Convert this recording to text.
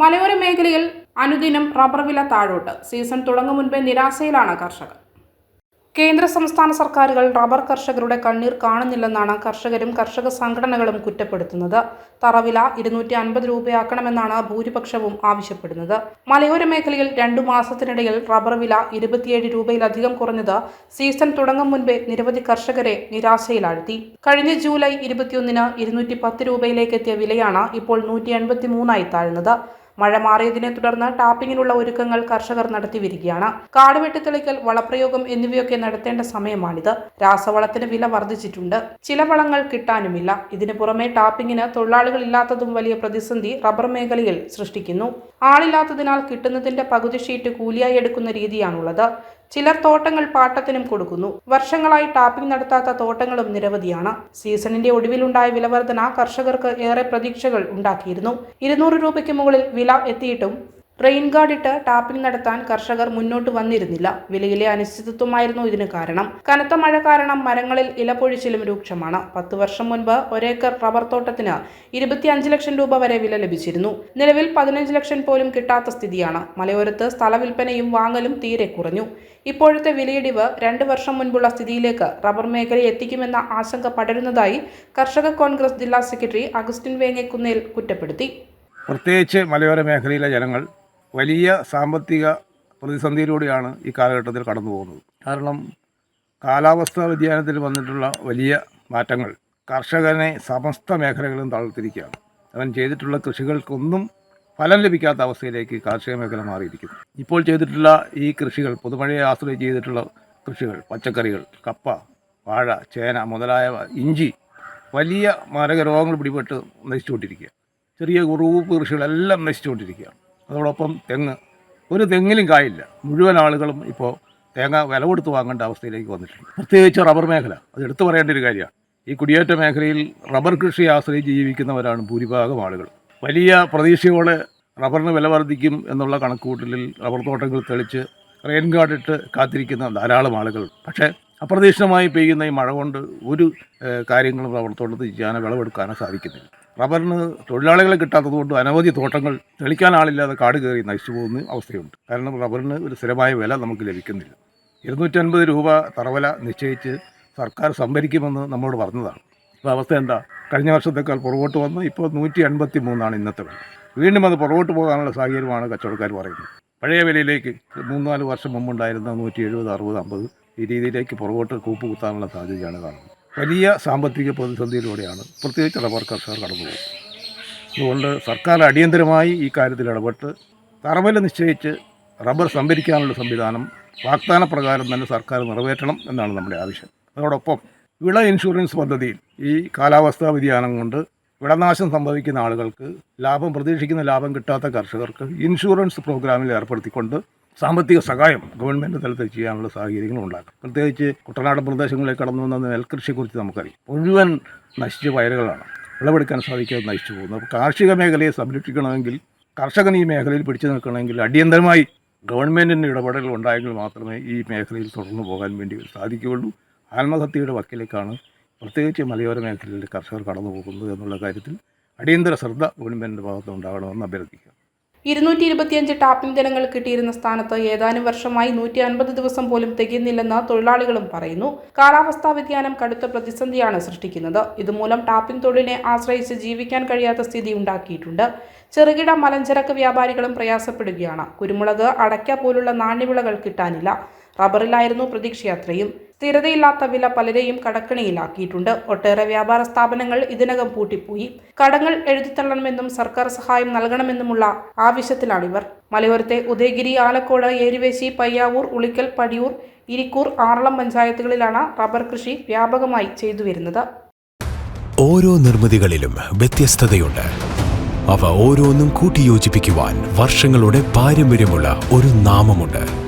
മലയോര മേഖലയിൽ അനുദിനം റബ്ബർ വില താഴോട്ട്. സീസൺ തുടങ്ങും മുൻപേ നിരാശയിലാണ് കർഷകർ. കേന്ദ്ര സംസ്ഥാന സർക്കാരുകൾ റബ്ബർ കർഷകരുടെ കണ്ണീർ കാണുന്നില്ലെന്നാണ് കർഷകരും കർഷക സംഘടനകളും കുറ്റപ്പെടുത്തുന്നത്. തറവില ഇരുന്നൂറ്റി അൻപത് രൂപയാക്കണമെന്നാണ് ഭൂരിപക്ഷവും ആവശ്യപ്പെടുന്നത്. മലയോര മേഖലയിൽ രണ്ടു മാസത്തിനിടയിൽ റബ്ബർ വില ഇരുപത്തിയേഴ് രൂപയിലധികം കുറഞ്ഞത് സീസൺ തുടങ്ങും മുൻപേ നിരവധി കർഷകരെ നിരാശയിലാഴ്ത്തി. കഴിഞ്ഞ ജൂലൈ ഇരുപത്തിയൊന്നിന് ഇരുന്നൂറ്റി പത്ത് രൂപയിലേക്ക് എത്തിയ വിലയാണ് ഇപ്പോൾ നൂറ്റി എൺപത്തി മൂന്നായി താഴ്ന്നത്. മഴ മാറിയതിനെ തുടർന്ന് ടാപ്പിങ്ങിനുള്ള ഒരുക്കങ്ങൾ കർഷകർ നടത്തി വരികയാണ്. കാട് വളപ്രയോഗം എന്നിവയൊക്കെ നടത്തേണ്ട സമയമാണിത്. രാസവളത്തിന് വില വർദ്ധിച്ചിട്ടുണ്ട്. ചില വളങ്ങൾ കിട്ടാനുമില്ല. ഇതിനു പുറമെ ടാപ്പിങ്ങിന് തൊഴിലാളികൾ ഇല്ലാത്തതും വലിയ പ്രതിസന്ധി റബ്ബർ മേഖലയിൽ സൃഷ്ടിക്കുന്നു. ആളില്ലാത്തതിനാൽ കിട്ടുന്നതിന്റെ പകുതി ഷീറ്റ് കൂലിയായി എടുക്കുന്ന രീതിയാണുള്ളത്. ചിലർ തോട്ടങ്ങൾ പാട്ടത്തിനും കൊടുക്കുന്നു. വർഷങ്ങളായി ടാപ്പിംഗ് നടത്താത്ത തോട്ടങ്ങളും നിരവധിയാണ്. സീസണിന്റെ ഒടുവിലുണ്ടായ വിലവർധന കർഷകർക്ക് ഏറെ പ്രതീക്ഷകൾ ഉണ്ടാക്കിയിരുന്നു. ഇരുന്നൂറ് രൂപയ്ക്ക് മുകളിൽ വില എത്തിയിട്ടും റെയിൻ ഗാർഡ് ഇട്ട് ടാപ്പിംഗ് നടത്താൻ കർഷകർ മുന്നോട്ട് വന്നിരുന്നില്ല. വിലയിലെ അനിശ്ചിതത്വമായിരുന്നു ഇതിന് കാരണം. കനത്ത മഴ കാരണം മരങ്ങളിൽ ഇലപൊഴിച്ചിലും രൂക്ഷമാണ്. പത്ത് വർഷം മുൻപ് ഒരേക്കർ റബ്ബർ തോട്ടത്തിന് ഇരുപത്തിയഞ്ച് ലക്ഷം രൂപ വരെ വില ലഭിച്ചിരുന്നു. നിലവിൽ പതിനഞ്ച് ലക്ഷം പോലും കിട്ടാത്ത സ്ഥിതിയാണ്. മലയോരത്ത് സ്ഥലവിൽപ്പനയും വാങ്ങലും തീരെ കുറഞ്ഞു. ഇപ്പോഴത്തെ വിലയിടിവ് രണ്ട് വർഷം മുൻപുള്ള സ്ഥിതിയിലേക്ക് റബ്ബർ മേഖലയെ എത്തിക്കുമെന്ന ആശങ്ക പടരുന്നതായി കർഷക കോൺഗ്രസ് ജില്ലാ സെക്രട്ടറി അഗസ്റ്റിൻ വേങ്ങക്കുന്നേൽ കുറ്റപ്പെടുത്തി. പ്രത്യേകിച്ച് മലയോര മേഖലയിലെ ജനങ്ങൾ വലിയ സാമ്പത്തിക പ്രതിസന്ധിയിലൂടെയാണ് ഈ കാലഘട്ടത്തിൽ കടന്നു പോകുന്നത്. കാരണം കാലാവസ്ഥാ വ്യതിയാനത്തിൽ വന്നിട്ടുള്ള വലിയ മാറ്റങ്ങൾ കർഷകനെ സമസ്ത മേഖലകളും താഴ്ത്തിരിക്കുകയാണ് അവൻ ചെയ്തിട്ടുള്ള കൃഷികൾക്കൊന്നും ഫലം ലഭിക്കാത്ത അവസ്ഥയിലേക്ക് കാർഷിക മേഖല മാറിയിരിക്കുന്നു. ഇപ്പോൾ ചെയ്തിട്ടുള്ള ഈ കൃഷികൾ പുതുമഴയെ ആശ്രയിച്ച് ചെയ്തിട്ടുള്ള കൃഷികൾ പച്ചക്കറികൾ കപ്പ വാഴ ചേന മുതലായവ ഇഞ്ചി വലിയ മാരക രോഗങ്ങൾ പിടിപെട്ട് നശിച്ചുകൊണ്ടിരിക്കുക ചെറിയ ഉറുപ്പ് കൃഷികളെല്ലാം നശിച്ചുകൊണ്ടിരിക്കുകയാണ്. അതോടൊപ്പം തെങ്ങ്. ഒരു തെങ്ങിലും കായില്ല. മുഴുവൻ ആളുകളും ഇപ്പോൾ തേങ്ങ വില കൊടുത്ത് വാങ്ങേണ്ട അവസ്ഥയിലേക്ക് വന്നിട്ടുണ്ട്. പ്രത്യേകിച്ച് റബ്ബർ മേഖല. അത് എടുത്തു പറയേണ്ട ഒരു കാര്യമാണ്. ഈ കുടിയേറ്റ മേഖലയിൽ റബ്ബർ കൃഷി ആശ്രയിച്ച് ജീവിക്കുന്നവരാണ് ഭൂരിഭാഗം ആളുകൾ. വലിയ പ്രതീക്ഷയോടെ റബ്ബറിന് വില വർദ്ധിക്കും എന്നുള്ള കണക്കുകൂട്ടലിൽ റബ്ബർ തോട്ടങ്ങൾ തെളിച്ച് റെയിൻ ഗാർഡ് ഇട്ട് കാത്തിരിക്കുന്ന ധാരാളം ആളുകൾ പക്ഷേ അപ്രതീക്ഷിതമായി പെയ്യുന്ന ഈ മഴ കൊണ്ട് ഒരു കാര്യങ്ങളും റബ്ബർ തോട്ടത്തിൽ ചെയ്യാനോ വിളവെടുക്കാനോ സാധിക്കുന്നില്ല. റബ്ബറിന് തൊഴിലാളികളെ കിട്ടാത്തത് കൊണ്ട് അനവധി തോട്ടങ്ങൾ തെളിക്കാൻ ആളില്ലാതെ കാട് കയറി നശിച്ചു പോകുന്ന അവസ്ഥയുണ്ട്. കാരണം റബ്ബറിന് ഒരു സ്ഥിരമായ വില നമുക്ക് ലഭിക്കുന്നില്ല. ഇരുന്നൂറ്റൻപത് രൂപ തറവല നിശ്ചയിച്ച് സർക്കാർ സംഭരിക്കുമെന്ന് നമ്മോട് പറഞ്ഞതാണ്. ഇപ്പോൾ അവസ്ഥ എന്താ? കഴിഞ്ഞ വർഷത്തേക്കാൾ പുറകോട്ട് വന്ന് ഇപ്പോൾ നൂറ്റി എൺപത്തി മൂന്നാണ് ഇന്നത്തെ വില. വീണ്ടും അത് പുറകോട്ട് പോകാനുള്ള സാഹചര്യമാണ് കച്ചവടക്കാർ പറയുന്നത്. പഴയ വിലയിലേക്ക് മൂന്നാൽ വർഷം മുമ്പുണ്ടായിരുന്ന നൂറ്റി എഴുപത് അറുപത് അമ്പത് ഈ രീതിയിലേക്ക് പുറകോട്ട് കൂപ്പ് കുത്താനുള്ള സാധ്യതയാണ് കാണുന്നത്. വലിയ സാമ്പത്തിക പ്രതിസന്ധിയിലൂടെയാണ് പ്രത്യേകിച്ച് റബ്ബർ കർഷകർ കടന്നു പോകുന്നത്. അതുകൊണ്ട് സർക്കാർ അടിയന്തരമായി ഈ കാര്യത്തിൽ ഇടപെട്ട് തറവില നിശ്ചയിച്ച് റബ്ബർ സംഭരിക്കാനുള്ള സംവിധാനം വാഗ്ദാന പ്രകാരം തന്നെ സർക്കാർ നിറവേറ്റണം എന്നാണ് നമ്മുടെ ആവശ്യം. അതോടൊപ്പം വിള ഇൻഷുറൻസ് പദ്ധതിയിൽ ഈ കാലാവസ്ഥാ വ്യതിയാനം കൊണ്ട് വിളനാശം സംഭവിക്കുന്ന ആളുകൾക്ക് ലാഭം പ്രതീക്ഷിക്കുന്ന ലാഭം കിട്ടാത്ത കർഷകർക്ക് ഇൻഷുറൻസ് പ്രോഗ്രാമിൽ ഏർപ്പെടുത്തിക്കൊണ്ട് സാമ്പത്തിക സഹായം ഗവൺമെന്റ് തലത്തിൽ ചെയ്യാനുള്ള സാഹചര്യങ്ങൾ ഉണ്ടാക്കും. പ്രത്യേകിച്ച് കുട്ടനാട് പ്രദേശങ്ങളിൽ കടന്നു വന്ന നെൽകൃഷിയെക്കുറിച്ച് നമുക്കറിയാം. മുഴുവൻ നശിച്ച വയലുകളാണ് വിളവെടുക്കാൻ സാധിക്കാതെ നശിച്ചു പോകുന്നു അപ്പോൾ കാർഷിക മേഖലയെ സംരക്ഷിക്കണമെങ്കിൽ കർഷകൻ ഈ മേഖലയിൽ പിടിച്ചു നിൽക്കണമെങ്കിൽ അടിയന്തരമായി ഗവൺമെന്റിന്റെ ഇടപെടലുകൾ ഉണ്ടായെങ്കിൽ മാത്രമേ ഈ മേഖലയിൽ തുടർന്നു പോകാൻ വേണ്ടി സാധിക്കുകയുള്ളൂ. ആത്മഹത്യയുടെ വക്കിലേക്കാണ് പ്രത്യേകിച്ച് മലയോര മേഖലയിൽ കർഷകർ കടന്നു പോകുന്നത് എന്നുള്ള കാര്യത്തിൽ അടിയന്തര ശ്രദ്ധ ഗവൺമെന്റിന്റെ ഭാഗത്ത് ഉണ്ടാകണമെന്ന് അഭ്യർത്ഥിക്കുക ഇരുന്നൂറ്റി ഇരുപത്തിയഞ്ച് ടാപ്പിംഗ് ദിനങ്ങൾ കിട്ടിയിരുന്ന സ്ഥാനത്ത് ഏതാനും വർഷമായി നൂറ്റി അൻപത് ദിവസം പോലും തികയുന്നില്ലെന്ന് തൊഴിലാളികളും പറയുന്നു. കാലാവസ്ഥാ വ്യതിയാനം കടുത്ത പ്രതിസന്ധിയാണ് സൃഷ്ടിക്കുന്നത്. ഇതുമൂലം ടാപ്പിംഗ് തൊഴിലിനെ ആശ്രയിച്ച് ജീവിക്കാൻ കഴിയാത്ത സ്ഥിതി ഉണ്ടാക്കിയിട്ടുണ്ട്. ചെറുകിട മലഞ്ചരക്ക് വ്യാപാരികളും പ്രയാസപ്പെടുകയാണ്. കുരുമുളക് അടയ്ക്ക പോലുള്ള നാണ്യവിളകൾ കിട്ടാനില്ല. റബ്ബറിലായിരുന്നു പ്രതീക്ഷയത്രയും. സ്ഥിരതയില്ലാത്ത വില പലരെയും കടക്കണിയിലാക്കിയിട്ടുണ്ട്. ഒട്ടേറെ വ്യാപാര സ്ഥാപനങ്ങൾ ഇതിനകം പൂട്ടിപ്പോയി. കടങ്ങൾ എഴുതിത്തള്ളണമെന്നും സർക്കാർ സഹായം നൽകണമെന്നുമുള്ള ആവശ്യത്തിലാണിവർ മലയോരത്തെ ഉദയഗിരി ആലക്കോട് ഏരുവേശി പയ്യാവൂർ ഉളിക്കൽ പടിയൂർ ഇരിക്കൂർ ആറളം പഞ്ചായത്തുകളിലാണ് റബ്ബർ കൃഷി വ്യാപകമായി ചെയ്തു വരുന്നത്. ഓരോ നിർമ്മിതികളിലും വ്യത്യസ്തതയുണ്ട്. അവ ഓരോന്നും കൂട്ടിയോജിപ്പിക്കുവാൻ വർഷങ്ങളുടെ പാരമ്പര്യമുള്ള ഒരു നാമമുണ്ട്.